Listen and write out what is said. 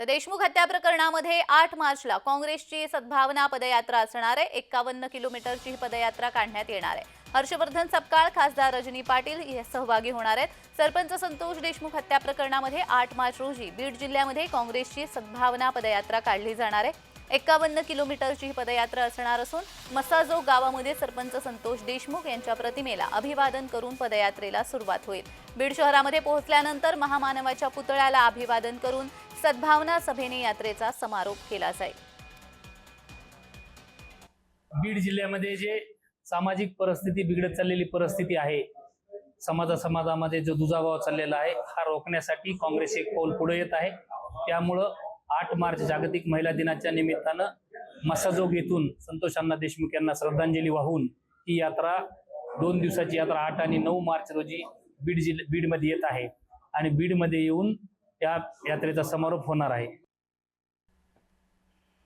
तर देशमुख हत्या प्रकरणामध्ये आठ मार्चला काँग्रेसची सद्भावना पदयात्रा असणार आहे. एक्कावन्न किलोमीटरची ही पदयात्रा काढण्यात येणार आहे. हर्षवर्धन सपकाळ खासदार रजनी पाटील हे सहभागी होणार आहेत. सरपंच संतोष देशमुख हत्या प्रकरणामध्ये आठ मार्च रोजी बीड जिल्ह्यामध्ये काँग्रेसची सद्भावना पदयात्रा काढली जाणार आहे. एक्कावन्न किलोमीटरची ही पदयात्रा असणार असून मसाजो गावामध्ये सरपंच संतोष देशमुख यांच्या प्रतिमेला अभिवादन करून पदयात्रेला सुरुवात होईल. बीड शहरामध्ये पोहोचल्यानंतर महामानवाच्या पुतळ्याला अभिवादन करून सद्भावना सभेने यात्रेचा समारोप केला जाईल. बीड जिल्ह्यामध्ये जे सामाजिक परिस्थिती बिघडत चाललेली परिस्थिती आहे समाजा समाजामध्ये जो दुजाभाव चाललेला आहे हा रोखण्यासाठी काँग्रेस एक पाऊल पुढे येत आहे. त्यामुळं आठ मार्च जागतिक महिला दिनाच्या निमित्तानं मसाजोग येथून संतोषांना देशमुख यांना श्रद्धांजली वाहून ही यात्रा दोन दिवसाची यात्रा आठ आणि नऊ मार्च रोजी बीड जिल्हा बीडमध्ये येत आहे. आणि बीडमध्ये येऊन या यात्रेचा समारोप होणार आहे.